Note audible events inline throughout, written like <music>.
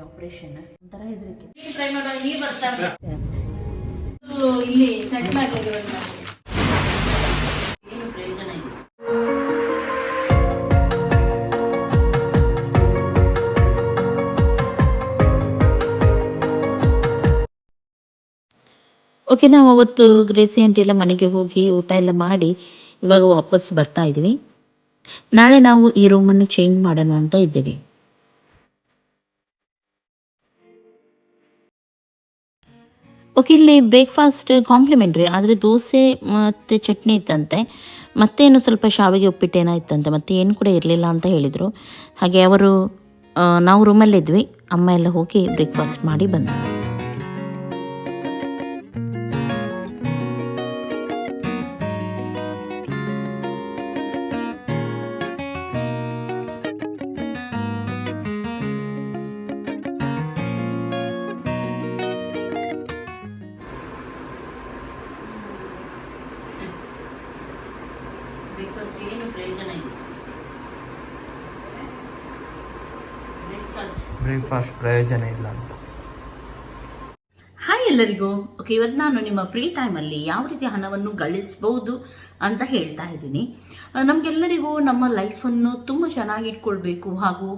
Operation ಒಂಥರ ಹೆದರಿಕೆ try ಮಾಡುವಾಗ ನೀರು ಬರ್ತಾ ಇಲ್ಲಿ ಏನು ಓಕೆ ನಾವು ಅವತ್ತು ಗ್ರೇಸಿ ಆಂಟಿ ಎಲ್ಲ ಮನೆಗೆ ಹೋಗಿ ಊಟ ಎಲ್ಲ ಮಾಡಿ ಇವಾಗ ವಾಪಸ್ ಬರ್ತಾ ಇದ್ದೀವಿ ನಾಳೆ ನಾವು ಈ ರೂಮನ್ನು ಚೇಂಜ್ ಮಾಡೋಣ ಅಂತ ಇದ್ದೀವಿ. ಓಕೆ, ಇಲ್ಲಿ ಬ್ರೇಕ್ಫಾಸ್ಟ್ ಕಾಂಪ್ಲಿಮೆಂಟ್ರಿ ಆದರೆ ದೋಸೆ ಮತ್ತು ಚಟ್ನಿ ಇತ್ತಂತೆ. ಮತ್ತೇನು ಸ್ವಲ್ಪ ಶಾವಿಗೆ ಉಪ್ಪಿಟ್ಟು ಏನೋ ಇತ್ತಂತೆ ಮತ್ತೆ ಏನು ಕೂಡ ಇರಲಿಲ್ಲ ಅಂತ ಹೇಳಿದರು. ಹಾಗೆ ಅವರು ನಾವು ರೂಮಲ್ಲಿದ್ವಿ ಅಮ್ಮ ಎಲ್ಲ ಹೋಗಿ ಬ್ರೇಕ್ಫಾಸ್ಟ್ ಮಾಡಿ ಬಂದರು. ಬ್ರೇಕ್ಫಾಸ್ಟ್ ಪ್ರಯೋಜನ ಇಲ್ಲ ಅಂತ. ಹಾಯ್ ಎಲ್ಲರಿಗೂ. ಓಕೆ ಇವತ್ತು ನಾನು ನಿಮ್ಮ ಫ್ರೀ ಟೈಮಲ್ಲಿ ಯಾವ ರೀತಿ ಹಣವನ್ನು ಗಳಿಸ್ಬೋದು ಅಂತ ಹೇಳ್ತಾ ಇದ್ದೀನಿ. ನಮಗೆಲ್ಲರಿಗೂ ನಮ್ಮ ಲೈಫನ್ನು ತುಂಬ ಚೆನ್ನಾಗಿ ಇಟ್ಕೊಳ್ಬೇಕು ಹಾಗೂ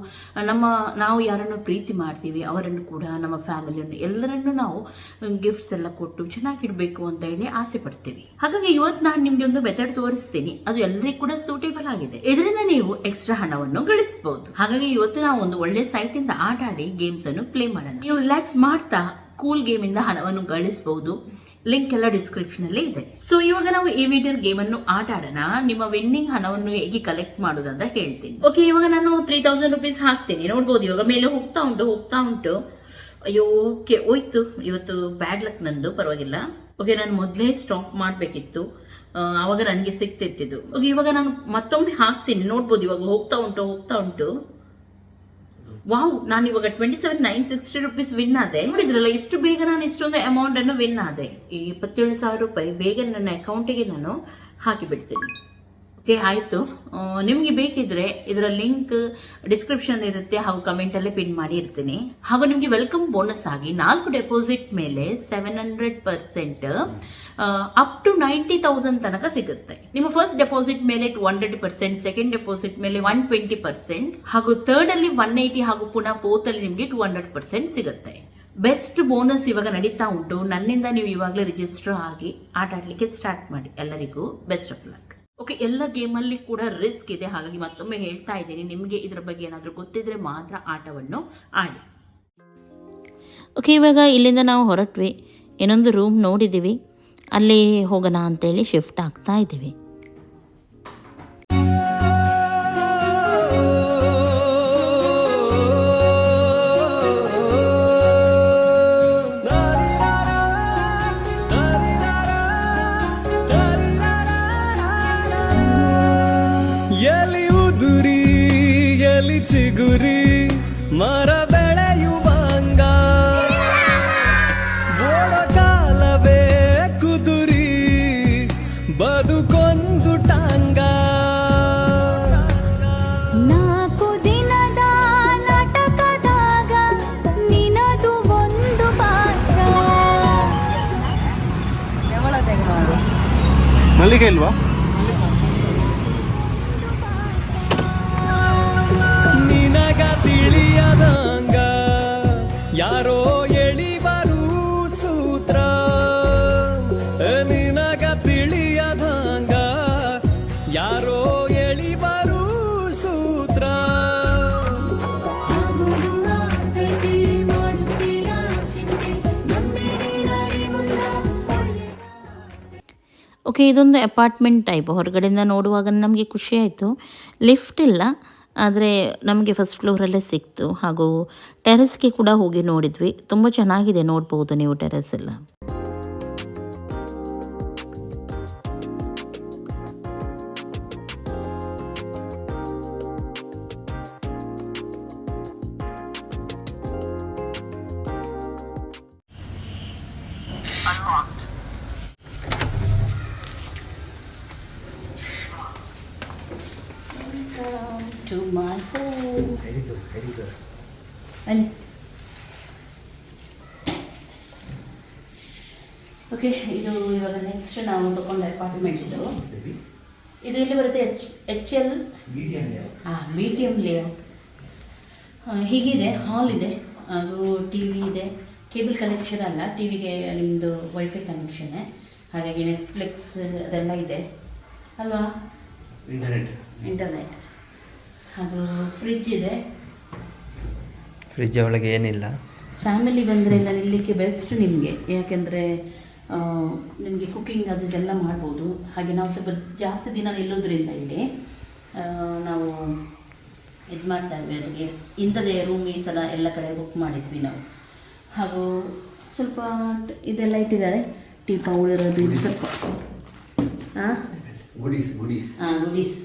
ನಮ್ಮ, ನಾವು ಯಾರನ್ನು ಪ್ರೀತಿ ಮಾಡ್ತೀವಿ, ಅವರನ್ನು ಕೂಡ, ನಮ್ಮ ಫ್ಯಾಮಿಲಿಯನ್ನು ಎಲ್ಲರನ್ನು ನಾವು ಗಿಫ್ಟ್ಸ್ ಎಲ್ಲ ಕೊಟ್ಟು ಚೆನ್ನಾಗಿಡಬೇಕು ಅಂತ ಹೇಳಿ ಆಸೆ ಪಡ್ತೀವಿ. ಹಾಗಾಗಿ ಇವತ್ತು ನಾನು ನಿಮ್ಗೆ ಒಂದು ಮೆಥಡ್ ತೋರಿಸ್ತೀನಿ. ಅದು ಎಲ್ಲರಿಗೂ ಕೂಡ ಸೂಟೇಬಲ್ ಆಗಿದೆ. ಇದರಿಂದ ನೀವು ಎಕ್ಸ್ಟ್ರಾ ಹಣವನ್ನು ಗಳಿಸಬಹುದು ಹಾಗಾಗಿ ಇವತ್ತು ನಾವು ಒಂದು ಒಳ್ಳೆ ಸೈಟ್ ಇಂದ ಆಟ ಆಡಿ ಗೇಮ್ಸ್ ಅನ್ನು ಪ್ಲೇ ಮಾಡೋಣ. ನೀವು ರಿಲ್ಯಾಕ್ಸ್ ಮಾಡ್ತಾ ಕೂಲ್ ಗೇಮ್ ಇಂದ ಹಣವನ್ನು ಗಳಿಸಬಹುದು ಲಿಂಕ್ ಎಲ್ಲ ಡಿಸ್ಕ್ರಿಪ್ಷನ್ ಅಲ್ಲಿ ಇದೆ. ಸೊ ಇವಾಗ ನಾವು ಈ ವಿಡಿಯೋ ಗೇಮ್ ಅನ್ನು ಆಟ ಆಡೋಣ. ನಿಮ್ಮ ವಿನ್ನಿಂಗ್ ಹಣವನ್ನು ಹೇಗೆ ಕಲೆಕ್ಟ್ ಮಾಡೋದು ಅಂತ ಹೇಳ್ತೀನಿ. ಓಕೆ ಇವಾಗ ನಾನು ತ್ರೀ ತೌಸಂಡ್ ರುಪೀಸ್ ಹಾಕ್ತೀನಿ. ನೋಡ್ಬೋದು, ಇವಾಗ ಮೇಲೆ ಹೋಗ್ತಾ ಉಂಟು ಹೋಗ್ತಾ ಉಂಟು. ಅಯ್ಯೋ ಓಕೆ ಹೋಯ್ತು. ಇವತ್ತು ಬ್ಯಾಡ್ ಲಕ್ ನಂದು, ಪರವಾಗಿಲ್ಲ. ಓಕೆ ನಾನು ಮೊದಲೇ ಸ್ಟಾಪ್ ಮಾಡಬೇಕಿತ್ತು. ಅವಾಗ ನನಗೆ ಸಿಕ್ತಿತ್ತಿದ್ದು ಓಕೆ ಇವಾಗ ನಾನು ಮತ್ತೊಮ್ಮೆ ಹಾಕ್ತೀನಿ. ನೋಡ್ಬೋದು, ಇವಾಗ ಹೋಗ್ತಾ ಉಂಟು ಹೋಗ್ತಾ ಉಂಟು. ವಾವ್, ನಾನು ಇವಾಗ twenty seven nine sixty rupees win ಆದೆ. ನೋಡಿದ್ರಲ್ಲ, ಎಷ್ಟು ಬೇಗ ನಾನು ಇಷ್ಟೊಂದು ಅಮೌಂಟ್ ಅನ್ನು ವಿನ್ ಆದೆ. ಈ ಇಪ್ಪತ್ತೇಳು ಸಾವಿರ ರೂಪಾಯಿ ಬೇಗ ನನ್ನ ಅಕೌಂಟಿಗೆ ನಾನು ಹಾಕಿ ಬಿಡ್ತೀನಿ. ಓಕೆ ಆಯಿತು. ನಿಮಗೆ ಬೇಕಿದ್ರೆ ಇದರ ಲಿಂಕ್ ಡಿಸ್ಕ್ರಿಪ್ಷನ್ ಇರುತ್ತೆ, ಹಾಗೂ ಕಮೆಂಟಲ್ಲೇ ಪಿನ್ ಮಾಡಿ ಇರ್ತೀನಿ. ಹಾಗೂ ನಿಮಗೆ ವೆಲ್ಕಮ್ ಬೋನಸ್ ಆಗಿ ನಾಲ್ಕು ಡೆಪಾಸಿಟ್ ಮೇಲೆ seven hundred percent up to ninety thousand ತನಕ ಸಿಗುತ್ತೆ. ನಿಮ್ಮ ಫಸ್ಟ್ ಡೆಪಾಸಿಟ್ ಮೇಲೆ two hundred percent second deposit ಮೇಲೆ ಒನ್ ಟ್ವೆಂಟಿ ಪರ್ಸೆಂಟ್ ಹಾಗೂ ಥರ್ಡ್ ಅಲ್ಲಿ ಒನ್ ಏಯ್ಟಿ ಹಾಗೂ ಪುನಃ ಫೋರ್ತ್ ಅಲ್ಲಿ ನಿಮಗೆ ಟು ಹಂಡ್ರೆಡ್ ಪರ್ಸೆಂಟ್ ಸಿಗುತ್ತೆ. ಬೆಸ್ಟ್ ಬೋನಸ್ ಇವಾಗ ನಡೀತಾ ಉಂಟು. ನನ್ನಿಂದ ನೀವು ಇವಾಗಲೇ ರಿಜಿಸ್ಟರ್ ಆಗಿ ಆಟ ಆಡ್ಲಿಕ್ಕೆ ಸ್ಟಾರ್ಟ್ ಮಾಡಿ. ಎಲ್ಲರಿಗೂ ಬೆಸ್ಟ್ ಆಫ್ ಲಕ್ ಓಕೆ ಎಲ್ಲ ಗೇಮಲ್ಲಿ ಕೂಡ ರಿಸ್ಕ್ ಇದೆ. ಹಾಗಾಗಿ ಮತ್ತೊಮ್ಮೆ ಹೇಳ್ತಾ ಇದ್ದೀನಿ, ನಿಮಗೆ ಇದರ ಬಗ್ಗೆ ಏನಾದರೂ ಗೊತ್ತಿದ್ರೆ ಮಾತ್ರ ಆಟವನ್ನು ಆಡಿ. ಓಕೆ ಇವಾಗ ಇಲ್ಲಿಂದ ನಾವು ಹೊರಟ್ವಿ. ಇನ್ನೊಂದು ರೂಮ್ ನೋಡಿದ್ದೀವಿ. ಅಲ್ಲಿ ಹೋಗೋಣ ಅಂತೇಳಿ ಶಿಫ್ಟ್ ಆಗ್ತಾ ಇದ್ದೀವಿ. ಎಲಿ ಉದುರಿ ಎಲಿ ಚಿಗುರಿ ಮರ ಓಕೆ ಇದೊಂದು ಅಪಾರ್ಟ್ಮೆಂಟ್ ಟೈಪ್ ಹೊರಗಡೆಯಿಂದ ನೋಡುವಾಗ ನಮಗೆ ಖುಷಿ ಆಯಿತು. ಲಿಫ್ಟ್ ಇಲ್ಲ, ಆದರೆ ನಮಗೆ ಫಸ್ಟ್ ಫ್ಲೋರಲ್ಲೇ ಸಿಕ್ತು. ಹಾಗೂ ಟೆರೆಸ್ಗೆ ಕೂಡ ಹೋಗಿ ನೋಡಿದ್ವಿ. ತುಂಬ ಚೆನ್ನಾಗಿದೆ ನೋಡ್ಬೋದು ನೀವು ಟೆರೆಸ್ ಎಲ್ಲ. ಓಕೆ ಇದು ಇವಾಗ ನೆಕ್ಸ್ಟ್ ನಾವು ತಗೊಂಡ ಅಪಾರ್ಟ್ಮೆಂಟ್ ಇದು ಇದು ಎಲ್ಲಿ ಬರುತ್ತೆ? ಎಚ್ ಎಚ್ ಎಲ್ ಹಾಂ ಮೀಡಿಯಂ ಲೇಔಟ್ ಹೀಗಿದೆ ಹಾಲ್ ಇದೆ. ಅದು ಟಿ ವಿ ಇದೆ. ಕೇಬಲ್ ಕನೆಕ್ಷನ್ ಅಲ್ಲ ಟಿ ವಿಗೆ ನಿಮ್ಮದು ವೈಫೈ ಕನೆಕ್ಷನ್ನೇ ಹಾಗಾಗಿ ನೆಟ್ಫ್ಲಿಕ್ಸ್ ಅದೆಲ್ಲ ಇದೆ. ಅಲ್ವಾ? ಇಂಟರ್ನೆಟ್ ಇಂಟರ್ನೆಟ್ ಅದು ಫ್ರಿಜ್ ಇದೆ. ಫ್ರಿಜ್ ಒಳಗೆ ಏನಿಲ್ಲ. ಫ್ಯಾಮಿಲಿ ಬಂದರೆ ಎಲ್ಲ ನಿಲ್ಲಕ್ಕೆ ಬೆಸ್ಟ್ ನಿಮಗೆ. ಯಾಕೆಂದರೆ ನಿಮಗೆ ಕುಕ್ಕಿಂಗ್ ಅದು ಇದೆಲ್ಲ ಮಾಡ್ಬೋದು. ಹಾಗೆ ನಾವು ಸ್ವಲ್ಪ ಜಾಸ್ತಿ ದಿನ ನಿಲ್ಲೋದ್ರಿಂದ ಇಲ್ಲಿ ನಾವು ಇದು ಮಾಡ್ತಾ ಇದ್ವಿ ಅದಕ್ಕೆ ಇಂಥದೇ ರೂಮ್ ಈ ಸಲ ಎಲ್ಲ ಕಡೆ ಬುಕ್ ಮಾಡಿದ್ವಿ ನಾವು. ಹಾಗೂ ಸ್ವಲ್ಪ ಇದೆಲ್ಲ ಇಟ್ಟಿದ್ದಾರೆ. ಟೀ ಪೌಡರ್ ಅದು ಇದು ಸ್ವಲ್ಪ. ಹಾಂ ಗುಡೀಸ್ ಗುಡೀಸ್. ಹಾಂ ಗುಡೀಸ್.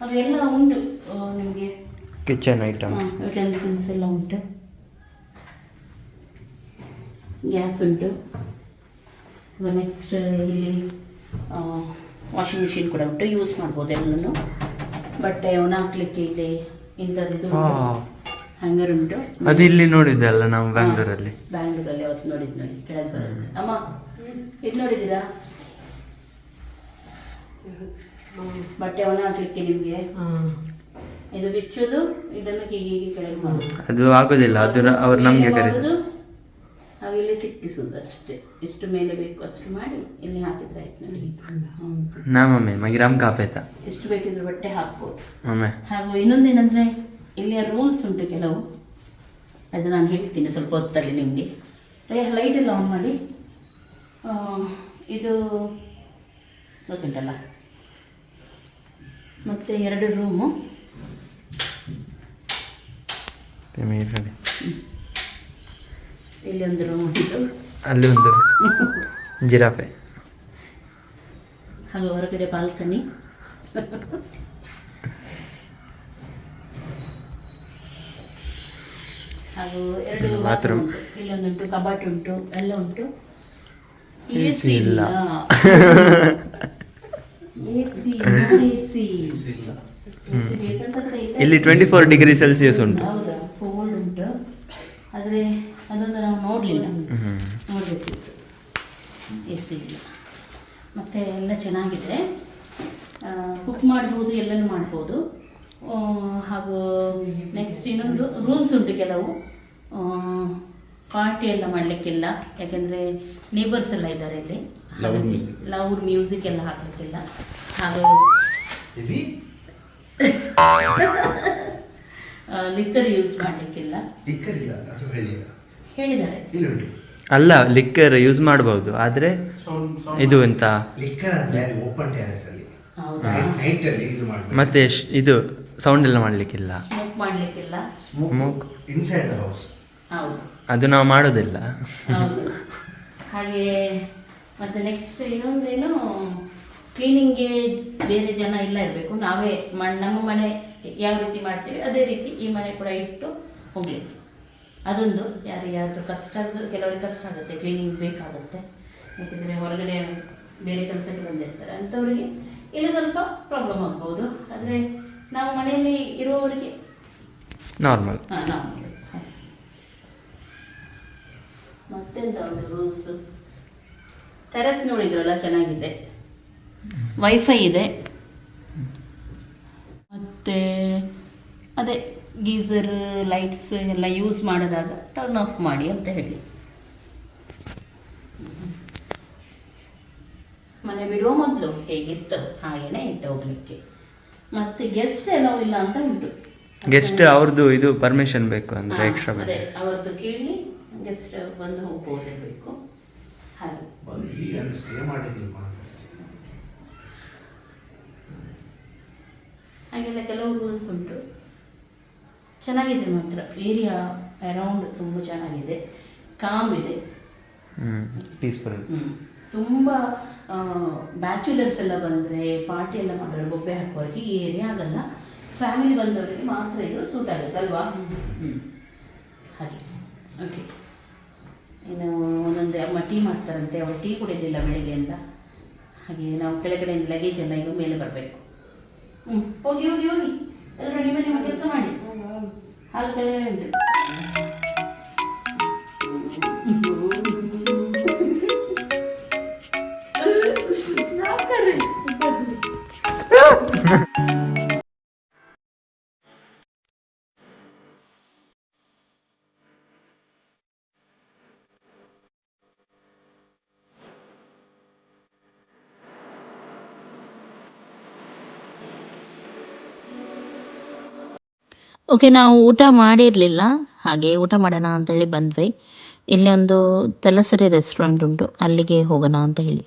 ಅದೆಲ್ಲ ಉಂಟು. ನಿಮಗೆ ಕಿಚನ್ ಐಟಮ್ಸ್ ಯುಟೆನ್ಸಿಲ್ಸ್ ಎಲ್ಲ ಉಂಟು. ಗ್ಯಾಸ್ ಉಂಟು. ನೆಕ್ಸ್ಟ್ ಇಲ್ಲಿ ವಾಷಿಂಗ್ ಮಿಷಿನ್ ಕೂಡ ಉಂಟು. ಯೂಸ್ ಮಾಡ್ಬೋದು ಎಲ್ಲನೂ. ಬಟ್ಟೆ ಒಣ ಹಾಕ್ಲಿಕ್ಕೆ ಇಲ್ಲಿ ಇಂಥದ್ದು ಹ್ಯಾಂಗರ್ ಉಂಟು. ಅದು ಇಲ್ಲಿ ನೋಡಿದ್ದೆ ಅಲ್ಲ ನಾವು ಬ್ಯಾಂಗ್ಳೂರಲ್ಲಿ ಬ್ಯಾಂಗ್ಳೂರಲ್ಲಿ ಅವತ್ತು ನೋಡಿದ್ದು ನೋಡಿ ಕೆಳಗೆ ಬರುತ್ತೆ ಅಮ್ಮ ಇದು ನೋಡಿದ್ದೀರಾ? ಬಟ್ಟೆ ಒಣ ಹಾಕ್ಲಿಕ್ಕೆ ನಿಮಗೆ? ಇದು ಬಿಚ್ಚೋದು ಇದನ್ನು ಹೀಗೆ ಹೀಗೆ ಕೆಳಗೆ ಮಾಡೋದು. ಅದು ಆಗೋದಿಲ್ಲ ಅದು ಅವ್ರು ನಮಗೆ ಮೇಲೆ ಹಾಗೆ ಇಲ್ಲಿ ಸಿಕ್ಕಿಸುದು ಅಷ್ಟೇ. ಎಷ್ಟು ಮೇಲೆ ಬೇಕು ಅಷ್ಟು ಮಾಡಿ ಇಲ್ಲಿ ಹಾಕಿದ್ರೆ ಆಯ್ತು ನೋಡಿ. ನಾ ಮಮ್ಮಿ ಮಗಿರಾಮ್ ಕಾಪೇತ ಎಷ್ಟು ಬೇಕಿದ್ರೆ ಬಟ್ಟೆ ಹಾಕ್ಬೋದು. ಮಮ್ಮಿ ಹಾಗೂ ಇನ್ನೊಂದೇನಂದ್ರೆ ಇಲ್ಲಿಯ ರೂಲ್ಸ್ ಉಂಟು ಕೆಲವು. ಅದು ನಾನು ಹೇಳ್ತೀನಿ ಸ್ವಲ್ಪ ಹೊತ್ತಲ್ಲಿ ನಿಮಗೆ. ಲೈಟ್ ಎಲ್ಲ ಆನ್ ಮಾಡಿ. ಇದು ಗೊತ್ತುಂಟಲ್ಲ? ಮತ್ತು ಎರಡು ರೂಮು ಕಡೆ ಇಲ್ಲಿ ಒಂದು ರೂಮ್ ಉಂಟು. ಅಲ್ಲಿ ಒಂದು ಜಿರಾಫೆ. ಹಾಗೂ ಹೊರಗಡೆ ಬಾಲ್ಕನಿ ಹಾಗೂ ಎರಡು. ಬಾತ್ರೂಮ್ ಇಲ್ಲೊಂದುಂಟು ಕಬಾಟ್ ಉಂಟು. ಎಲ್ಲ ಉಂಟು. AC ಇಲ್ಲ. ಇಲ್ಲಿ. ಟ್ವೆಂಟಿ ಫೋರ್ ಡಿಗ್ರಿ ಸೆಲ್ಸಿಯಸ್ ಉಂಟು. ಹೌದಾ ಫೋಲ್ಡ್ ಉಂಟು. ಆದರೆ ಅದೊಂದು ನಾವು ನೋಡಲಿಲ್ಲ. ನೋಡಬೇಕಿತ್ತು. ಎ ಸಿ ಇಲ್ಲ. ಮತ್ತು ಎಲ್ಲ ಚೆನ್ನಾಗಿದೆ. ಕುಕ್ ಮಾಡ್ಬೋದು ಎಲ್ಲನೂ ಮಾಡ್ಬೋದು. ಹಾಗೂ ನೆಕ್ಸ್ಟ್ ಇನ್ನೊಂದು ರೂಲ್ಸ್ ಉಂಟು ಕೆಲವು. ಪಾರ್ಟಿ ಎಲ್ಲ ಮಾಡಲಿಕ್ಕಿಲ್ಲ. ಯಾಕೆಂದರೆ ನೇಬರ್ಸ್ ಎಲ್ಲ ಇದ್ದಾರೆ ಇಲ್ಲಿ. ಲೌಡ್ ಮ್ಯೂಸಿಕ್ ಎಲ್ಲ ಹಾಕಲಿಕ್ಕಿಲ್ಲ. ಹಾಗೂ ಲಿಕ್ಕರ್ ಯೂಸ್ ಮಾಡಲಿಕ್ಕಿಲ್ಲ. ಹೇಳಿದ್ದಾರೆ. ಇಲ್ಲಿ ಉಂಟು ಅಲ್ಲ ಲಿಕ್ಕರ್ ಯೂಸ್ ಮಾಡಬಹುದು ಆದ್ರೆ ಇದು ಎಂತ? ಲಿಕ್ಕರ್ ಅಂದ್ರೆ ಓಪನ್ ಟೆರೆಸ್ ಅಲ್ಲಿ. ಹೌದಾ. ನೈಟ್ ಅಲ್ಲಿ ಇದು ಮಾಡ್ಬೇಕು. ಮತ್ತೆ ಶ್- ಇದು ಸೌಂಡ್ ಎಲ್ಲ ಮಾಡ್ಲಿಕ್ಕಿಲ್ಲ? ಸ್ಮೋಕ್ ಮಾಡಲಿಕ್ಕಿಲ್ಲ. ಸ್ಮೋಕ್ ಇನ್ಸೈಡ್ ದ ಹೌಸ್ ಹೌದು. ಅದು ನಾವು ಮಾಡೋದಿಲ್ಲ. ಹೌದು. ಹಾಗೆ ಮತ್ತೆ ನೆಕ್ಸ್ಟ್ ಇನ್ನೊಂದೇನು ಕ್ಲೀನಿಂಗ್ಗೆ ಬೇರೆ ಜನ ಇಲ್ಲ ಇರಬೇಕು. ನಾವೇ ಮ- ನಮ್ಮ ಮನೆ ಯಾವ ರೀತಿ ಮಾಡ್ತೀವಿ ಅದೇ ರೀತಿ ಈ ಮನೆ ಕೂಡ ಇಟ್ಟು ಹೋಗ್ಲಿಕ್ಕೆ. ಅದೊಂದು ಯಾರಿಗಾದ್ರೂ ಕಷ್ಟ ಆಗೋದು ಕೆಲವರಿಗೆ ಕಷ್ಟ ಆಗುತ್ತೆ ಕ್ಲೀನಿಂಗ್ ಬೇಕಾಗುತ್ತೆ. ಯಾಕೆಂದರೆ ಹೊರಗಡೆ ಬೇರೆ ಕೆಲಸಕ್ಕೆ ಬಂದಿರ್ತಾರೆ. ಅಂಥವ್ರಿಗೆ ಇಲ್ಲಿ ಸ್ವಲ್ಪ ಪ್ರಾಬ್ಲಮ್ ಆಗ್ಬೋದು. ಆದರೆ ನಾವು ಮನೆಯಲ್ಲಿ ಇರುವವರಿಗೆ ನಾರ್ಮಲ್ ಹಾಂ ನಾರ್ಮಲ್. ಮತ್ತೆಂತ ಉಂಟು ರೂಲ್ಸು ಟೆರೆಸ್ ನೋಡಿದ್ರಲ್ಲ ಚೆನ್ನಾಗಿದೆ. ವೈಫೈ ಇದೆ. ಮತ್ತೆ ಅದೇ ಗೀಸರ್ ಲೈಟ್ಸ್ ಎಲ್ಲ ಯೂಸ್ ಮಾಡಿದಾಗ ಟರ್ನ್ ಆಫ್ ಮಾಡಿ ಅಂತ ಹೇಳಿ. ಮನೆ ಬಿಡುವ ಮೊದಲು ಹೇಗಿತ್ತು? ಹಾಗೇನೆ ಇಟ್ಟು ಹೋಗ್ಲಿಕ್ಕೆ. ಮತ್ತು ಗೆಸ್ಟ್ ಎಲ್ಲವೂ ಇಲ್ಲ ಅಂತ ಉಂಟು. ಗೆಸ್ಟ್ ಅವ್ರದ್ದು ಇದು ಪರ್ಮಿಷನ್ ಬೇಕು ಅಂದ್ರೆ ಅವ್ರದ್ದು ಎಕ್ಸ್ಟ್ರಾ ಅದೇ ಅವರದ್ದು ಕೇಳಿ ಗೆಸ್ಟ್ ಬಂದು ಹೋಗ್ಬೋದಿರಬೇಕು. ಹಾಗೆ. ಹಾಗೆಲ್ಲ ಕೆಲವು ರೂಲ್ಸ್ ಉಂಟು. ಚೆನ್ನಾಗಿದೆ ಮಾತ್ರ. ಏರಿಯಾ ಅರೌಂಡ್ ತುಂಬ ಚೆನ್ನಾಗಿದೆ. ಕಾಮ್ ಇದೆ. ಪೀಸ್ಫುಲ್. ತುಂಬ ಬ್ಯಾಚುಲರ್ಸ್ ಎಲ್ಲ ಬಂದರೆ ಪಾರ್ಟಿ ಎಲ್ಲ ಮಾಡೋರು ಗೊಬ್ಬೆ ಹಾಕೋರಿಗೆ ಈ ಏರಿಯಾ ಆಗಲ್ಲ. ಫ್ಯಾಮಿಲಿ ಬಂದವರಿಗೆ ಮಾತ್ರ ಇದು ಸೂಟ್ ಆಗುತ್ತೆ ಅಲ್ವಾ? ಹ್ಞೂ ಹಾಗೆ. ಓಕೆ ಇನ್ನು ಒಂದೊಂದು ಅಮ್ಮ ಟೀ ಮಾಡ್ತಾರಂತೆ. ಅವ್ರು ಟೀ ಕುಡಿಯೋದಿಲ್ಲ ಅಂತ. ಹಾಗೆ ನಾವು ಕೆಳಗಡೆ ಲಗೇಜ್ ಎಲ್ಲ ಈಗ ಮೇಲೆ ಬರಬೇಕು. ಹ್ಞೂ ಹೋಗಿ ಹೋಗಿ ಹೋಗಿ. ಎಲ್ಲರೂ ನಿಮ್ಮ ಕೆಲಸ ಮಾಡಿ. ಹಾಲು ಕೆಳಗಡೆ ಓಕೆ ನಾವು ಊಟ ಮಾಡಿರಲಿಲ್ಲ. ಹಾಗೆ ಊಟ ಮಾಡೋಣ ಅಂತೇಳಿ ಬಂದ್ವಿ. ಇಲ್ಲಿ ಒಂದು ತಲಸರಿ ರೆಸ್ಟೋರೆಂಟ್ ಉಂಟು. ಅಲ್ಲಿಗೆ ಹೋಗೋಣ ಅಂತ ಹೇಳಿ.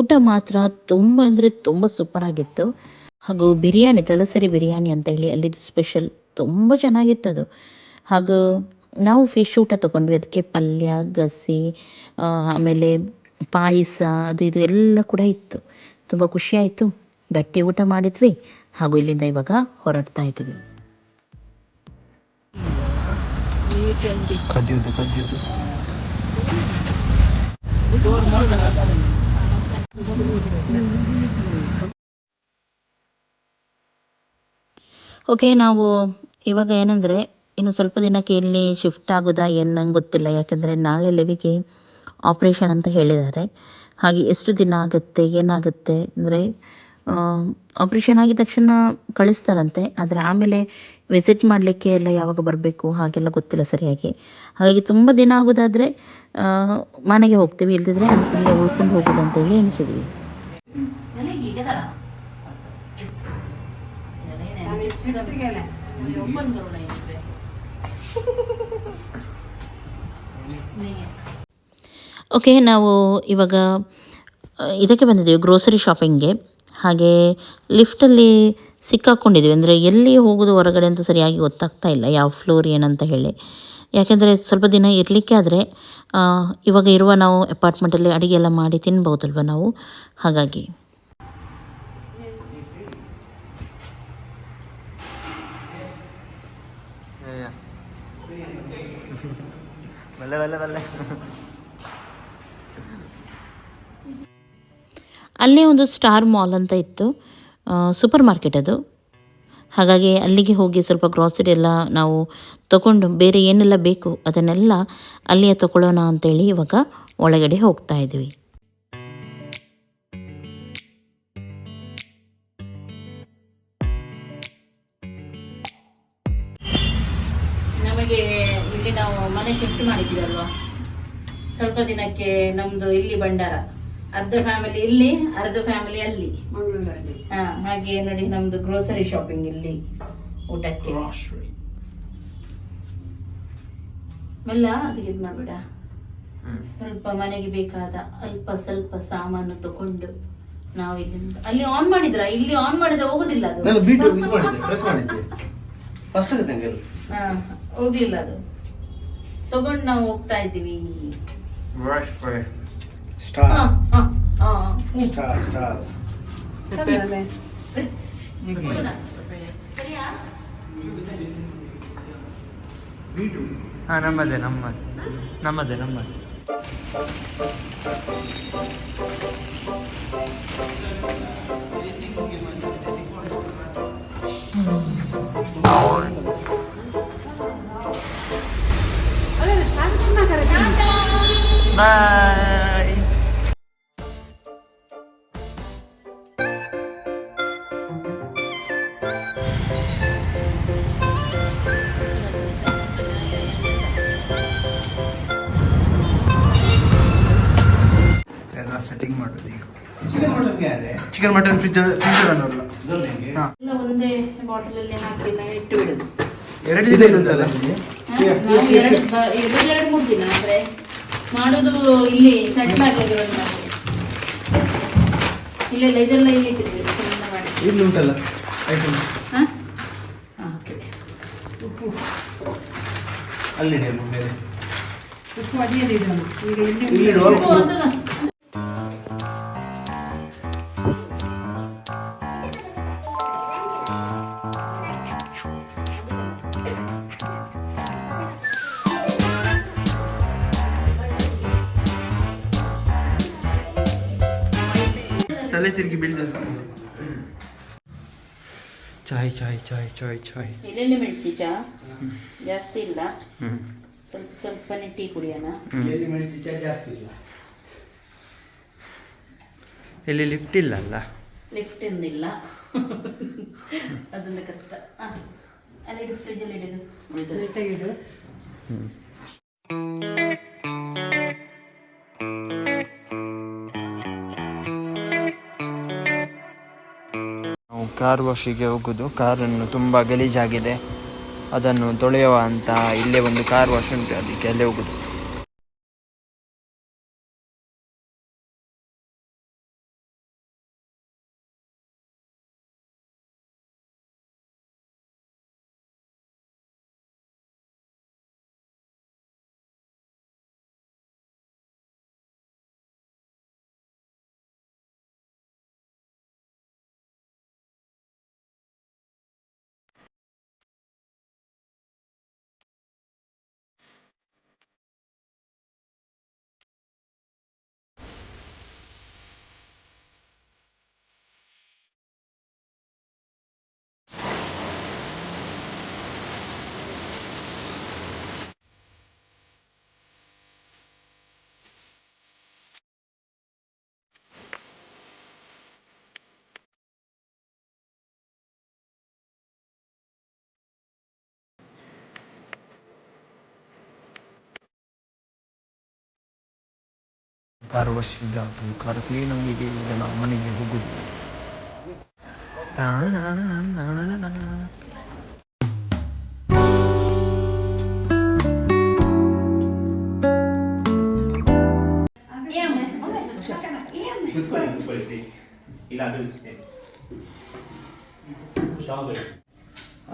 ಊಟ ಮಾತ್ರ ತುಂಬ ಅಂದರೆ ತುಂಬ ಸೂಪರಾಗಿತ್ತು ಹಾಗೂ ಬಿರಿಯಾನಿ, ತಲಸರಿ ಬಿರಿಯಾನಿ ಅಂತ ಹೇಳಿ ಅಲ್ಲಿದ್ದು ಸ್ಪೆಷಲ್ ತುಂಬ ಚೆನ್ನಾಗಿತ್ತು ಅದು. ಹಾಗೂ ನಾವು ಫಿಶ್ ಊಟ ತಗೊಂಡ್ವಿ. ಅದಕ್ಕೆ ಪಲ್ಯ, ಗಸಿ ಆಮೇಲೆ ಪಾಯಸ, ಅದು ಇದು ಎಲ್ಲ ಕೂಡ ಇತ್ತು. ತುಂಬ ಖುಷಿಯಾಯಿತು ಗಟ್ಟಿ ಊಟ ಮಾಡಿದ್ವಿ. ಹಾಗೂ ಇಲ್ಲಿಂದ ಇವಾಗ ಹೊರಡ್ತಾ ಇದ್ದೀವಿ. ಕದಿಯೋದು ಕದಿಯೋದು. ಓಕೆ ನಾವು ಇವಾಗ ಏನಂದರೆ ಇನ್ನು ಸ್ವಲ್ಪ ದಿನಕ್ಕೆ ಇಲ್ಲಿ ಶಿಫ್ಟ್ ಆಗೋದಾ ಏನು ನಂಗೆ ಗೊತ್ತಿಲ್ಲ. ಯಾಕಂದರೆ ನಾಳೆ ಲೆವಿಗೆ ಆಪ್ರೇಷನ್ ಅಂತ ಹೇಳಿದ್ದಾರೆ. ಹಾಗೆ ಎಷ್ಟು ದಿನ ಆಗುತ್ತೆ, ಏನಾಗುತ್ತೆ ಅಂದರೆ ಆಪ್ರೇಷನ್ ಆಗಿದ ತಕ್ಷಣ ಕಳಿಸ್ತಾರಂತೆ. ಆದರೆ ಆಮೇಲೆ ವಿಸಿಟ್ ಮಾಡಲಿಕ್ಕೆ ಎಲ್ಲ ಯಾವಾಗ ಬರಬೇಕು ಹಾಗೆಲ್ಲ ಗೊತ್ತಿಲ್ಲ ಸರಿಯಾಗಿ. ಹಾಗಾಗಿ ತುಂಬ ದಿನ ಆಗೋದಾದರೆ ಮನೆಗೆ ಹೋಗ್ತೀವಿ ಇಲ್ಲದಿದ್ರೆ ಇಲ್ಲೇ ಉಳ್ಕೊಂಡು ಹೋಗೋದು ಅಂತೇಳಿ ಎಣಿಸಿದ್ವಿ. ಓಕೆ ನಾವು ಇವಾಗ ಇದಕ್ಕೆ ಬಂದಿದ್ದೀವಿ ಗ್ರೋಸರಿ ಶಾಪಿಂಗ್ಗೆ ಹಾಗೆ ಲಿಫ್ಟಲ್ಲಿ ಸಿಕ್ಕಾಕೊಂಡಿದ್ದೀವಿ ಅಂದರೆ ಎಲ್ಲಿ ಹೋಗೋದು ಹೊರಗಡೆ ಅಂತ ಸರಿಯಾಗಿ ಗೊತ್ತಾಗ್ತಾ ಇಲ್ಲ ಯಾವ ಫ್ಲೋರ್ ಏನಂತ ಹೇಳಿ. ಯಾಕೆಂದರೆ ಸ್ವಲ್ಪ ದಿನ ಇರಲಿಕ್ಕೆ ಆದರೆ ಇವಾಗ ಇರುವ ನಾವು ಅಪಾರ್ಟ್ಮೆಂಟಲ್ಲಿ ಅಡುಗೆ ಎಲ್ಲ ಮಾಡಿ ತಿನ್ಬೋದಲ್ವ ನಾವು? ಹಾಗಾಗಿ. ಅಲ್ಲೇ ಒಂದು ಸ್ಟಾರ್ ಮಾಲ್ ಅಂತ ಇತ್ತು. ಸೂಪರ್ ಮಾರ್ಕೆಟ್ ಅದು. ಹಾಗಾಗಿ ಅಲ್ಲಿಗೆ ಹೋಗಿ ಸ್ವಲ್ಪ ಗ್ರಾಸರಿ ಎಲ್ಲ ನಾವು ತಗೊಂಡು ಬೇರೆ ಏನೆಲ್ಲ ಬೇಕು ಅದನ್ನೆಲ್ಲ ಅಲ್ಲಿಯೇ ತಗೊಳ್ಳೋಣ ಅಂತೇಳಿ ಇವಾಗ ಒಳಗಡೆ ಹೋಗ್ತಾ ಇದ್ವಿ. ನಮಗೆ ಇಲ್ಲಿ ನಾವು ಮನೆ ಶಿಫ್ಟ್ ಮಾಡಿದ್ದೀವಲ್ವಾ? ಸ್ವಲ್ಪ ದಿನಕ್ಕೆ ನಮ್ಮದು ಇಲ್ಲಿ ಭಂಡಾರ. ಅರ್ಧ ಫ್ಯಾಮಿಲಿ ಇಲ್ಲಿ ಅರ್ಧ ಫ್ಯಾಮಿಲಿ ಅಲ್ಲಿ. ಹಾ ಹಾಗೆ ನೋಡಿ ನಮ್ದು ಗ್ರೋಸರಿ ಶಾಪಿಂಗ್ ಇಲ್ಲಿ ಊಟಕ್ಕೆ. ಮೆಲ್ಲ ಅದಕ್ಕೆ ಇದು ಮಾಡ್ಬೇಡ. ಸ್ವಲ್ಪ ಮನೆಗೆ ಬೇಕಾದ ಅಲ್ಪ ಸ್ವಲ್ಪ ಸಾಮಾನು ತಗೊಂಡು ನಾವು ಇಲ್ಲಿಂದ ಅಲ್ಲಿ ಆನ್ ಮಾಡಿದ್ರ? ಇಲ್ಲಿ ಆನ್ ಮಾಡಿದ್ರೆ ಹೋಗುದಿಲ್ಲ ಅದು. ನಾನು ಬಿಟ್ಟು ಇದು ಮಾಡಿದ್ದೆ ಪ್ರೆಸ್ ಮಾಡಿದ್ದೆ. ಫಸ್ಟ್ ಆಗುತ್ತೆ ಹಂಗೆ ಹಾ, ಹೋಗ್ಲಿಲ್ಲ ಅದು. ತಗೊಂಡು ನಾವು ಹೋಗ್ತಾ ಇದ್ದೀವಿ. ಸ್ಟಾರ್ ಹಾ, ಹಾ, ಹಾ. ಸ್ಟಾರ್ ಸ್ಟಾರ್ ಸರಿಯಾ ಬೀಟು ಹಾಂ ನಮ್ಮದೇ ನಮ್ಮದೇ ನಮ್ಮದೇ ನಮ್ಮದೇ ಬಾಯ್ ಫ್ರಿಜ್ ಫ್ರಿಜ್ ಅಲ್ಲ. ಎಲ್ಲ ಒಂದೇ ಬಾಟಲ್ ಅಲ್ಲಿ ಹಾಕಿಲ್ಲ ಇಟ್ಟು ಬಿಡುದು ಎರಡು ದಿನ ಇರುತ್ತಲ್ಲ ನಾವು ಎರಡು ಎರಡು ಎರಡು ಮೂರು ದಿನ ಅಂದ್ರೆ ಮಾಡೋದು ಇಲ್ಲಿ ಸೆಟ್ ಮಾಡ್ಲಿಕ್ಕೆ ಇಲ್ಲ. ಇಲ್ಲೆಲ್ಲ ಇದೆಲ್ಲ ಇಲ್ಲಿ ಇಟ್ಟಿದ್ದೀವಿ ಮಾಡಿ ಇಲ್ಲಿ ಉಂಟಲ್ಲ? ಐಟಮ್ ಹಾ? ಓಕೆ ಅಲ್ಲಿ ಅಮ್ಮ ಮೇಲೆ. ಉಪ್ಪು ಅದೇ ಈಗ ಇಲ್ಲಿ ಉಪ್ಪು ಅದಲ್ಲ. ಚಾಯ್ ಚಾಯ್ ಚಾಯ್ ಚಾಯ್ ಚಾಯ್. ಎಲ್ಲೆಲ್ಲಿ ಮೆಣಸಿ ಚಾ ಜಾಸ್ತಿ ಇಲ್ಲ? ಸ್ವಲ್ಪ ಸ್ವಲ್ಪ ಸ್ವಲ್ಪನೇ ಟೀ ಕುಡಿಯೋಣ. ಎಲ್ಲಿ ಮೆಣಸಿ ಚಾ ಜಾಸ್ತಿ ಇಲ್ಲ. ಇಲ್ಲಿ ಲಿಫ್ಟ್ ಇಲ್ಲ ಅಲ್ಲ? ಲಿಫ್ಟ್ ಇಲ್ಲ ಅದೊಂದು ಕಷ್ಟ. ಅಲ್ಲಿ ಅಲ್ಲಿಡು ಫ್ರಿಜ್ಜಲ್ಲಿ ಇಡು ಉಳಿದು ಕಾರ್ ವಾಶಿಗೆ ಹೋಗೋದು. ಕಾರನ್ನು ತುಂಬ ಗಲೀಜಾಗಿದೆ. ಅದನ್ನು ತೊಳೆಯುವ ಅಂತ ಇಲ್ಲೇ ಒಂದು ಕಾರ್ ವಾಶ್ ಉಂಟು. ಅದಕ್ಕೆ ಅಲ್ಲೇ ಹೋಗುದು. ಕಾರ್ ವಾಶಿಂಗ್ ಕಾರ್ ಕ್ಲೀನ್ ಆಗಿದೆ ಈಗ ನಾವು ಮನೆಗೆ ಹೋಗುದು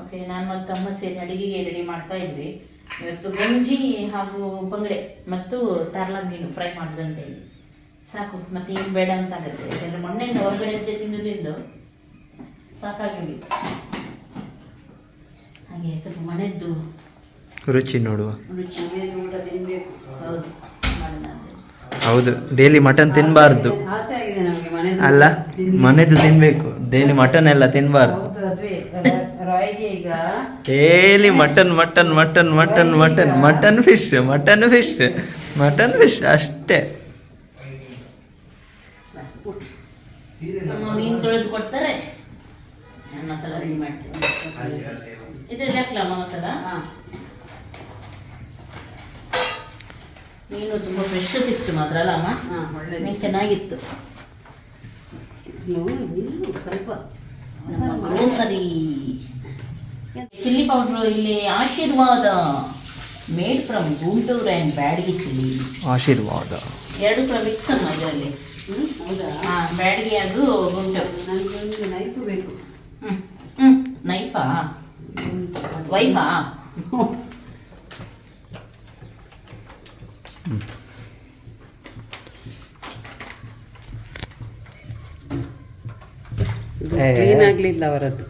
ಓಕೆ ನಾನು ಮತ್ತು ಅಮ್ಮ ಸೇರಿ ಅಡಿಗೆಗೆ ರೆಡಿ ಮಾಡ್ತಾ ಇದ್ವಿ. ಇವತ್ತು ಗಂಜಿ ಹಾಗೂ ಬಂಗಡೆ ಮತ್ತು ತಾರ್ಲಾ ಮೀನು ಫ್ರೈ ಮಾಡೋದಂತ ಸಾಕು ಮತ್ತೆ ಏನು ಬೇಡ ಅಂತ ಆಗುತ್ತೆ. ಯಾಕಂದ್ರೆ ಮೊನ್ನೆಯಿಂದ ಹೊರಗಡೆ ಅಂತ ತಿಂದು ತಿಂದು ಸಾಕಾಗಿ ಹೋಗಿತ್ತು. ಹಾಗೆ ಸ್ವಲ್ಪ ಮನೆದ್ದು ರುಚಿ ನೋಡುವ. ರುಚಿ ಊಟ ತಿನ್ಬೇಕು. ಹೌದು ಮಾಡೋಣ ಹೌದು ಡೈಲಿ ಮಟನ್ ತಿನ್ನಬಾರ್ದು ಆಸೆ ಆಗಿದೆ ನಮಗೆ ಅಲ್ಲ ಮನೆದು ತಿನ್ಬೇಕು. ಡೈಲಿ ಮಟನ್ ಎಲ್ಲ ತಿನ್ನಬಾರ್ದು ಹೌದು ಅದುವೇ ರ- ರಾಯ್ಗೆ ಈಗ daily mutton mutton mutton mutton mutton mutton fish mutton fish mutton fish ಅಷ್ಟೇ. ನಮ್ಮ ಮೀನು ತೊಳೆದು ಕೊಡ್ತಾರೆ. ನಾನು ಮಸಾಲ ರೆಡಿ ಮಾಡ್ತೀನಿ. ಇದರಲ್ಲಿ ಹಾಕ್ಲಮ್ಮ ಮಸಾಲ? ಹಾ. ಮೀನು ತುಂಬ ಫ್ರೆಶ್ ಸಿಕ್ತು ಮಾತ್ರ ಅಲ್ಲ ಅಮ್ಮ? ಹಾ, ಒಳ್ಳೆದು. ಮೀನು ಚೆನ್ನಾಗಿತ್ತು. ಸ್ವಲ್ಪ. ನಮ್ಮ ಗ್ರೋಸರಿ ಚಿಲ್ಲಿ ಪೌಡ್ರು ಇಲ್ಲಿ Aashirvaad. Made from Guntur and Byadgi chilli Aashirvaad. ಎರಡು ಕೂಡ ಮಿಕ್ಸ್ ಅಮ್ಮ ಇದರಲ್ಲಿ. ಹೌದಾ? ಹಾಂ ಬ್ಯಾಡಗಿ ಹಾಗೂ ಗುಂಟೂರು ನನಗೆ ಒಂದು ನೈಫು ಬೇಕು ಹ್ಞೂ ಹ್ಞೂ ನೈಫಾ ವೈಫಾ. ಕ್ಲೀನ್ ಆಗ್ಲಿಲ್ಲ ಅವರದ್ದು.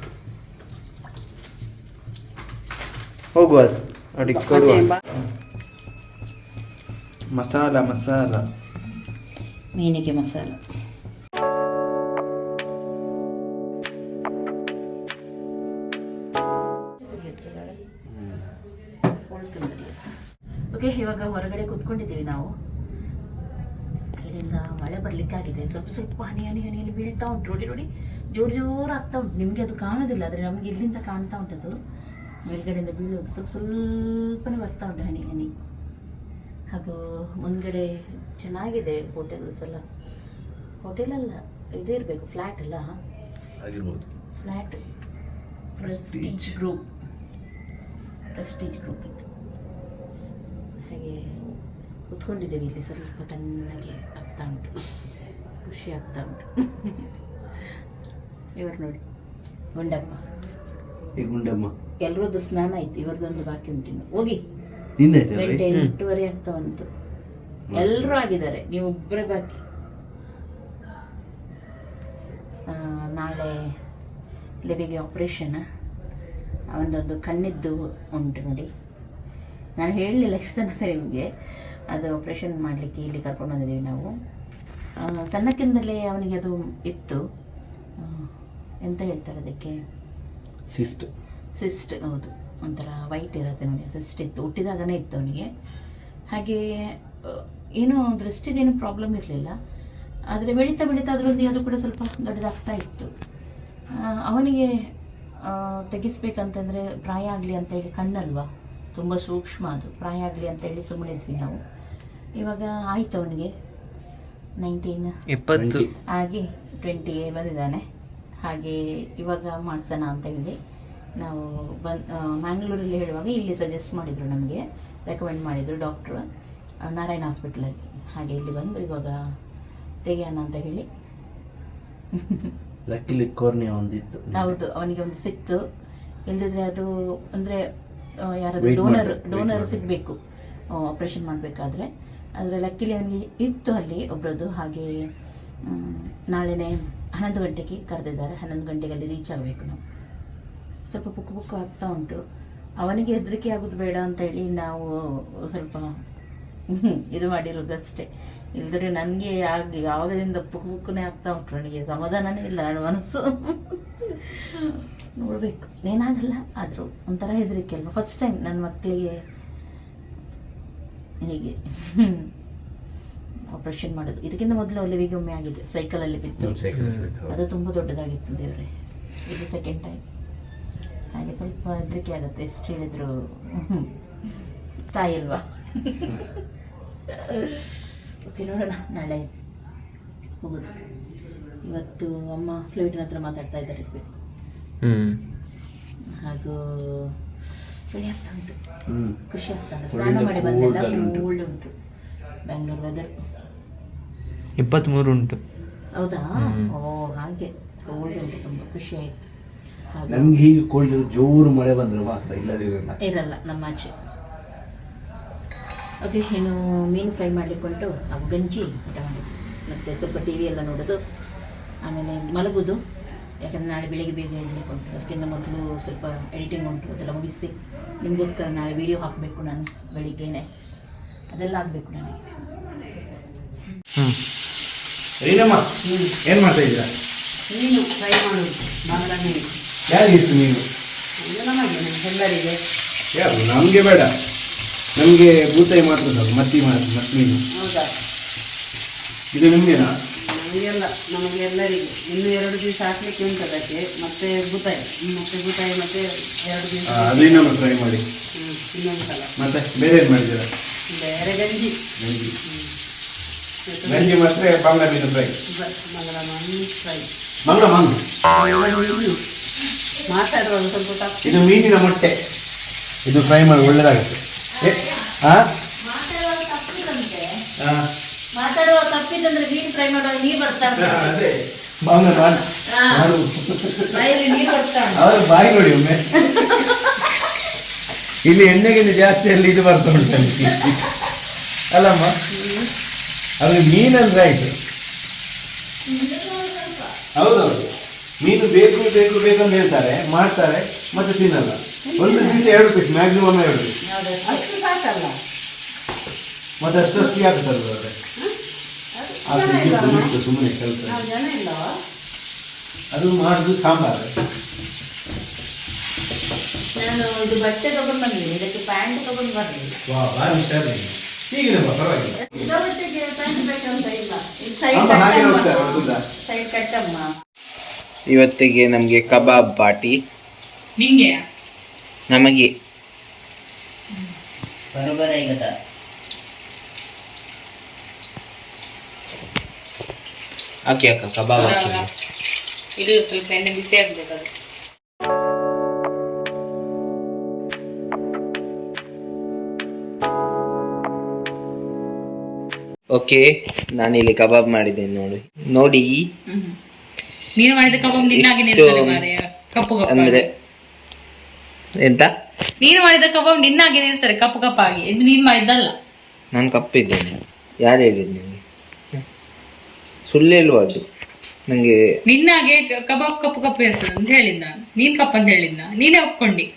ಹೋಗುವ ಮತ್ತೆ ಮಸಾಲ ಮಸಾಲ. ಮೀನಿಗೆ ಮಸಾಲ. ಓಕೆ ಇವಾಗ ಹೊರಗಡೆ ಕುತ್ಕೊಂಡಿದ್ದೀವಿ ನಾವು. ಇಲ್ಲಿಂದ ಮಳೆ ಬರ್ಲಿಕ್ಕಾಗಿದೆ. ಸ್ವಲ್ಪ ಸ್ವಲ್ಪ ಹನಿ ಹನಿ ಹನಿಯಲ್ಲಿ ಬೀಳ್ತಾ ಉಂಟು. ನೋಡಿ ನೋಡಿ, ಜೋರು ಜೋರು ಆಗ್ತಾ ಉಂಟು. ನಿಮಗೆ ಅದು ಕಾಣೋದಿಲ್ಲ, ಆದರೆ ನಮಗೆ ಇಲ್ಲಿಂದ ಕಾಣ್ತಾ ಉಂಟದು. ಮೇಲ್ಗಡೆಯಿಂದ ಬೀಳೋದು ಸ್ವಲ್ಪ ಸ್ವಲ್ಪನೇ ಬರ್ತಾ ಉಂಟು ಹನಿ ಹನಿ. ಹಾಗೂ ಮುಂದ್ಗಡೆ ಚೆನ್ನಾಗಿದೆ ಹೋಟೆಲ್ಸ್ ಎಲ್ಲ. ಹೋಟೆಲ್ ಅಲ್ಲ ಇದು ಇರಬೇಕು ಫ್ಲ್ಯಾಟ್ ಅಲ್ಲ? ಆಗಿರ್ಬೋದು. Flat Prestige group Prestige group ಇದು ಹಾಗೆ ಕುತ್ಕೊಂಡಿದ್ದೇವೆ ಇಲ್ಲಿ ಸ್ವಲ್ಪ ತಣ್ಣಗೆ ಆಗ್ತಾ ಉಂಟು. ಖುಷಿ ಆಗ್ತಾ ಉಂಟು. <laughs> ಇವರು ನೋಡಿ ಗುಂಡಮ್ಮ. ಗುಂಡಮ್ಮ. ಎಲ್ಲರದ್ದು ಸ್ನಾನ ಆಯ್ತು ಇವರದೊಂದು ಬಾಕಿ ಉಂಟು ಹೋಗಿ. ಎಂಟೂವರೆ ಆಗ್ತಾ ಬಂತು. ಎಲ್ಲರೂ ಆಗಿದ್ದಾರೆ. ನೀವು ಒಬ್ಬರೇ ಬಾಕಿ ನಾಳೆ ಲಿವಿಗೆ ಆಪ್ರೇಷನ್ ಅವನದೊಂದು ಕಣ್ಣಿದ್ದು ಉಂಟು ನೋಡಿ. ನಾನು ಹೇಳಲಿಲ್ಲ ಎಷ್ಟು ತನಕ ನಿಮಗೆ. ಅದು ಆಪ್ರೇಷನ್ ಮಾಡಲಿಕ್ಕೆ ಇಲ್ಲಿ ಕರ್ಕೊಂಡು ಬಂದಿದ್ದೀವಿ ನಾವು. ಸಣ್ಣಕ್ಕಿಂದಲೇ ಅವನಿಗೆ ಅದು ಇತ್ತು. ಎಂತ ಹೇಳ್ತಾರೆ ಅದಕ್ಕೆ? ಸಿಸ್ಟ್. ಸಿಸ್ಟ್ ಹೌದು. ಒಂಥರ ವೈಟ್ ಇರುತ್ತೆ ನೋಡಿ. ಸಿಸ್ಟ್ ಇತ್ತು. ಹುಟ್ಟಿದಾಗನೇ ಇತ್ತು ಅವನಿಗೆ. ಹಾಗೆ ಆ, ಏನೋ ದೃಷ್ಟಿದೇನು ಪ್ರಾಬ್ಲಮ್ ಇರಲಿಲ್ಲ. ಆದರೆ ಬೆಳೀತಾ ಬೆಳೀತಾ ಅದರೊಂದು ಅದು ಕೂಡ ಸ್ವಲ್ಪ ದೊಡ್ಡದಾಗ್ತಾ ಇತ್ತು. ಅವನಿಗೆ ತೆಗಿಸ್ಬೇಕಂತಂದರೆ ಪ್ರಾಯ ಆಗಲಿ ಅಂತ ಹೇಳಿ ಕಣ್ಣಲ್ವಾ? ತುಂಬ ಸೂಕ್ಷ್ಮ ಅದು. ಪ್ರಾಯ ಆಗಲಿ ಅಂತೇಳಿ ಸುಮ್ಮನಿದ್ವಿ ಸುಮ್ಮನೆ ಇದ್ವಿ ನಾವು. ಇವಾಗ ಆಯ್ತು ಅವನಿಗೆ. ನೈನ್ಟೀನ್ ಇಪ್ಪತ್ತು. ಆಗಿ ಟ್ವೆಂಟಿ ಬಂದಿದ್ದಾನೆ. ಹಾಗೆ ಇವಾಗ ಮಾಡ್ಸೋಣ ಅಂತ ಹೇಳಿ ನಾವು ಬನ್ ಮ್ಯಾಂಗ್ಳೂರಲ್ಲಿ ಹೇಳುವಾಗ ಇಲ್ಲಿ ಸಜೆಸ್ಟ್ ಮಾಡಿದರು ನಮಗೆ. ರೆಕಮೆಂಡ್ ಮಾಡಿದರು ಡಾಕ್ಟ್ರು ನಾರಾಯಣ ಹಾಸ್ಪಿಟ್ಲಲ್ಲಿ ಹಾಗೆ ಇಲ್ಲಿ ಬಂದು ಇವಾಗ ತೆಗೆಯೋಣ ಅಂತ ಹೇಳಿ. <laughs> ಲಕ್ಕಿಲಿ ಕೋರ್ನಿಯ ಒಂದಿತ್ತು. ಹೌದು ಅವನಿಗೆ ಒಂದು ಸಿಕ್ತು. ಇಲ್ಲದಿದ್ರೆ ಅದು ಅಂದ್ರೆ ಯಾರಾದರೂ ಡೋನರ್ ಡೋನರ್ ಸಿಗ್ಬೇಕು. ಆಪ್ರೇಷನ್ ಮಾಡಬೇಕಾದ್ರೆ. ಆದರೆ ಲಕ್ಕಿಲಿ ಅವನಿಗೆ ಇತ್ತು ಅಲ್ಲಿ ಒಬ್ರದ್ದು ಹಾಗೆ ನಾಳೆನೇ ಹನ್ನೊಂದು ಗಂಟೆಗೆ ಕರೆದಿದ್ದಾರೆ. ಹನ್ನೊಂದು ಗಂಟೆಗೆ ಅಲ್ಲಿ ರೀಚ್ ಆಗಬೇಕು ನಾವು. ಸ್ವಲ್ಪ ಪುಕ್ಕು ಪುಕ್ಕು ಆಗ್ತಾ ಉಂಟು. ಅವನಿಗೆ ಹೆದರಿಕೆ ಆಗೋದು ಬೇಡ ಅಂತ ಹೇಳಿ ನಾವು ಸ್ವಲ್ಪ ಇದು ಮಾಡಿರೋದಷ್ಟೇ ಇಲ್ದ್ರೆ ನನಗೆ ಆಗಿ ಯಾವಾಗದಿಂದ ಪುಕ್ಕು ಪುಕ್ಕನೇ ಆಗ್ತಾ ಉಂಟು ನನಗೆ. ಸಮಾಧಾನನೇ ಇಲ್ಲ ನನ್ನ ಮನಸ್ಸು. ನೋಡಬೇಕು. ಏನಾಗಲ್ಲ ಆದರೂ ಒಂಥರ ಹೆದರಿಕೆ ಅಲ್ವಾ? ಫಸ್ಟ್ ಟೈಮ್ ನನ್ನ ಮಕ್ಕಳಿಗೆ ಹೀಗೆ ಆಪರೇಷನ್ ಮಾಡೋದು. ಇದಕ್ಕಿಂತ ಮೊದಲು ಅಲ್ಲಿವಿಗೆ ಒಮ್ಮೆ ಆಗಿದೆ ಸೈಕಲಲ್ಲಿ ಬಿತ್ತು ಅದು ತುಂಬ ದೊಡ್ಡದಾಗಿತ್ತು ದೇವರೇ. ಇದು ಸೆಕೆಂಡ್ ಟೈಮ್ ಹಾಗೆ ಸ್ವಲ್ಪ ಹೆದರಿಕೆ ಆಗುತ್ತೆ ಎಷ್ಟು ಹೇಳಿದ್ರು. ತಾಯಿ ಅಲ್ವಾ? ಓಕೆ ನೋಡೋಣ. ನಾಳೆ ಹೋಗೋದು. ಇವತ್ತು ಅಮ್ಮ ಫ್ಲೂಯಿಟಿನ ಹತ್ರ ಮಾತಾಡ್ತಾ ಇದ್ದಾರೆ ಇರಬೇಕು. ಹ್ಮ್. ಹಾಗೂ ಚಳಿ ಆಗ್ತಾ ಉಂಟು. ಹ್ಮ್. ಖುಷಿ ಆಗ್ತಾ ಉಂಟು. ಸ್ನಾನ ಮಾಡಿ ಬಂದೆಲ್ಲ. ಕೋಲ್ಡ್ ಉಂಟು. ಬ್ಯಾಂಗ್ಳೂರ್ ವೆದರ್ ಇಪ್ಪತ್ತ್ಮೂರು ಉಂಟು. ಹೌದಾ? ಓ ಹಾಗೆ. ಕೋಲ್ಡ್ ಉಂಟು ತುಂಬ. ಖುಷಿ ಆಯಿತು. ಹಾಗೆ ನಮ್ಗೆ ಹೀಗೆ ಕೋಲ್ಡ್ ಜೋರು ಮಳೆ ಬಂದ್ರೆ ಮಾತ್ರ ಇಲ್ಲದಿರಲ್ಲ ಇರಲ್ಲ ನಮ್ಮ ಆಚೆ ಓಕೆ ಏನು ಮೀನು ಫ್ರೈ ಮಾಡಲಿಕ್ಕುಂಟು ನಾವು ಗಂಜಿ ಊಟ ಮಾಡಿದ್ದು. ಮತ್ತು ಸ್ವಲ್ಪ ಟಿ ವಿ ಎಲ್ಲ ನೋಡೋದು. ಆಮೇಲೆ ಮಲಗೋದು ಯಾಕಂದರೆ ನಾಳೆ ಬೆಳಿಗ್ಗೆ ಬೇಗ ಹೇಳಲಿಕ್ಕೆ ಉಂಟು. ಅದಕ್ಕಿಂತ ಮೊದಲು ಸ್ವಲ್ಪ ಎಡಿಟಿಂಗ್ ಉಂಟು. ಅದೆಲ್ಲ ಮುಗಿಸಿ ನಿಮಗೋಸ್ಕರ ನಾಳೆ ವಿಡಿಯೋ ಹಾಕಬೇಕು ನಾನು ಬೆಳಿಗ್ಗೆನೆ. ಅದೆಲ್ಲ ಆಗಬೇಕು ನನಗೆ. ಏನು ಏನ್ ಮಾಡ್ತಾ ಇದ್ದೀರಾ? ಮೀನು ಫ್ರೈ ಮಾಡೋದು ಮೀನು. ಯಾರಿಗಿತ್ತು ನೀನು ನಮಗೆ ಎಲ್ಲರಿಗೆ ಯಾರು ನಮಗೆ ಬೇಡ. ನಮ್ಗೆ ಬೂತಾಯಿ ಮಾತ್ರ ಸಾಕು ಮತ್ತಿ ಮಾತ್ರ ಮತ್ತಿ ಹೌದಾ? ಇದು ನಿಮಗೆನಾ ನಮಗೆಲ್ಲ ನಮಗೆ ಎಲ್ಲರಿಗೆ ಇನ್ನು ಎರಡು ದಿವಸ ಹಾಕ್ಲಿಕ್ಕೆ ಉಂಟು ಅದಕ್ಕೆ ಮತ್ತೆ ಬೂತಾಯಿ ಮತ್ತೆ ಬೂತಾಯಿ ಮತ್ತೆ ಎರಡು ದಿವಸ ಅದು ಟ್ರೈ ಫ್ರೈ ಮಾಡಿ. ಹ್ಮ್, ಇನ್ನೊಂದು ಸಲ ಮತ್ತೆ ಬೇರೆ ಏನು ಮಾಡಿದ್ದೀರಾ? ಬೇರೆ ಗಂಜಿ. ಗಂಜಿ. ಗಂಜಿ ಮಾತ್ರ ಬಾಂಗ್ಲಾ ಮೀನು ಫ್ರೈ ಮಂಗಳ ಮೀನು ಫ್ರೈ ಮಂಗ್ಲ ಮಂಗ್? ಮಾತಾಡುವಾಗ ಸ್ವಲ್ಪ ತಪ್ಪು. ಇದು ಮೀನಿನ ಮೊಟ್ಟೆ. ಇದು ಫ್ರೈ ಮಾಡಿ ಹಾ ಮಾತಾಡುವ ತಪ್ಪಿದಂದ್ರೆ ಮೀನು ಫ್ರೈ ಮಾಡುವಾಗ ನೀರು ಬರ್ತಾ ಅದೇ. ಬಾಂಗ್ಲ ಮಾಡು. ಮಾಡು. ನೀರು ಬರ್ತಾ ಅವರು ಬಾಯಿ ನೋಡಿ ಒಮ್ಮೆ. ಇಲ್ಲಿ ಎಣ್ಣೆಗಿಂತ ಜಾಸ್ತಿ ಅಲ್ಲಿ ಇದು ಬರ್ತಾ ಉಂಟಲ್ಲಿ ಅಲ್ಲಮ್ಮ ಅದು ಮೀನಂದ್ರೆ ಆಯ್ತು. ಹೌದೌದು. ಮೀನು ಬೇಕು ಬೇಕು ಬೇಕಂತ ಹೇಳ್ತಾರೆ ಮಾಡ್ತಾರೆ ಮತ್ತೆ ತಿನ್ನಲ್ಲ. ಒಂದು ದಿವಸ ಎರಡು ಪೀಸ್ ಮ್ಯಾಕ್ಸಿಮಮ್ ಎರಡು ಪೀಸ್ ಅಷ್ಟು ಸಾಕಲ್ಲ. ಮತ್ತೆ ಅಷ್ಟಷ್ಟು ಯಾಕೆ ತರೋದು ಅದು ಸುಮ್ಮನೆ ಕೆಲಸ. ಅದು ಮಾಡುದು ಸಾಂಬಾರು. ನಾನು ಇದು ಬಟ್ಟೆ ತಗೊಂಡು ಬಂದಿದ್ದೀನಿ ಇದಕ್ಕೆ ಪ್ಯಾಂಟ್ ತಗೊಂಡು ಬರಲಿಲ್ಲ ವಾ ಭಾರಿ ಹುಷಾರು ನೀವು. ಹೀಗಿದೆಪ್ಪ ಪರವಾಗಿಲ್ಲ. ಬಟ್ಟೆಗೆ ಪ್ಯಾಂಟ್ ಬೇಕಂತ ಇಲ್ಲ. ಅಮ್ಮ ಹಾಗೆ ಹೋಗ್ತಾರೆ ಹೌದಾ ಸೈಡ್ ಕಟ್ಟಮ್ಮ ಇವತ್ತಿಗೆ ನಮಗೆ ಕಬಾಬ್ ಬಾಟಿ. ನಿಂಗೆ? ನಮಗೆ. ಹಾಕಿ ಅಕ್ಕ ಕಬಾಬ್ ಹಾಕಿ ಇದು ಸ್ವಲ್ಪ ಎಣ್ಣೆ ಬಿಸಿ ಆಗ್ಬೇಕು ಅದು. ಓಕೆ ನಾನಿಲ್ಲಿ ಕಬಾಬ್ ಮಾಡಿದ್ದೇನೆ ನೋಡಿ. ನೋಡಿ. ನೀನು ಮಾಡಿದ ಕಬಾಬ್ ನಿನ್ನಾಗಿ ಮಾರಾಯ. ಕಪ್ಪು ಅಂದ್ರೆ ಎಂತ? ನೀನು ಮಾಡಿದ ಕಬಾಬ್ ನಿನ್ನಾಗಿ ಇರ್ತಾರೆ ಕಪ್ಪು ಕಪ್ಪಾಗಿ. ಇದು ನೀನು ಮಾಡಿದ್ದಲ್ಲ. ನಾನು ಕಪ್ಪಿದ್ದೇನೆ. ಯಾರು ಹೇಳಿದ್ ನೀನು ಸುಳ್ಳು ಅದು ನನಗೆ ನಿನ್ನಾಗೆ ಕಬಾಬ್ ಕಪ್ಪು ಕಪ್ಪು ಇರ್ತದೆ ಅಂತ ಹೇಳಿದ್ ನಾನು. ನೀನ್ ಕಪ್ಪ ಅಂತ ಹೇಳಿದ್ನ ನೀನೇ. ಒಪ್ಕೊಂಡಿ.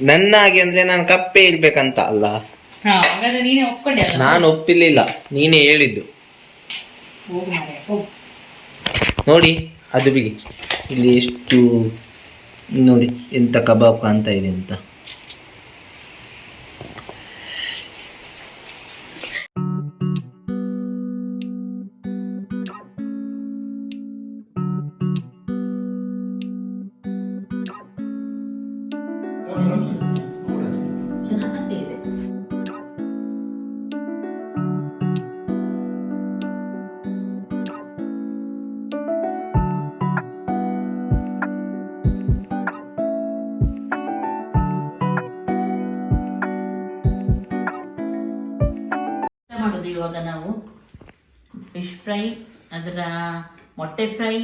ನನ್ನಾಗೆ ಅಂದ್ರೆ ನಾನು ಕಪ್ಪೆ ಇರ್ಬೇಕಂತ ಅಲ್ಲ? ಹಾ ಹಾಗಾದ್ರೆ ನೀನೇ ಒಪ್ಕೊಂಡೆ ಅಲ್ಲ. ನಾನು ಒಪ್ಪಿರ್ಲಿಲ್ಲ ನೀನೇ ಹೇಳಿದ್ದು. ಹೋಗು ಮಾರ್ರೆ, ಹೋಗು. ನೋಡಿ ಅದು ಬಿಗಿ ಇಲ್ಲಿ ಎಷ್ಟು ನೋಡಿ ಎಂತ ಕಬಾಬ್ ಕಾಣ್ತಾ ಇದೆ ಅಂತ. ಫ್ರೈ ಅದರ ಮೊಟ್ಟೆ ಫ್ರೈ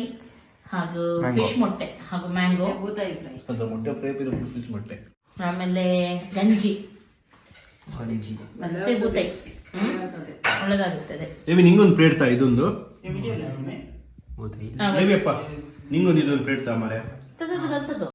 ಹಾಗೂ ಫಿಶ್ ಮೊಟ್ಟೆ ಹಾಗೂ ಮ್ಯಾಂಗೋ ಬೂತಾಯಿ ಫ್ರೈ. ಮೊಟ್ಟೆ ಫ್ರೈ ಫಿಶ್ ಮೊಟ್ಟೆ. ಆಮೇಲೆ ಗಂಜಿ. ಮತ್ತೆ ಬೂತೈ ಒಳ್ಳೇದಾಗುತ್ತದೆ. ಬೇಬಿ ನಿಂಗೊಂದು ಪ್ಲೇಟ್ ತಾ ಇದೊಂದು ಬೇಬಿಯಪ್ಪ ನಿಂಗೊಂದು ಇದೊಂದು ಪ್ಲೇಟ್ ತಾ ಮಾರೆ ತದದು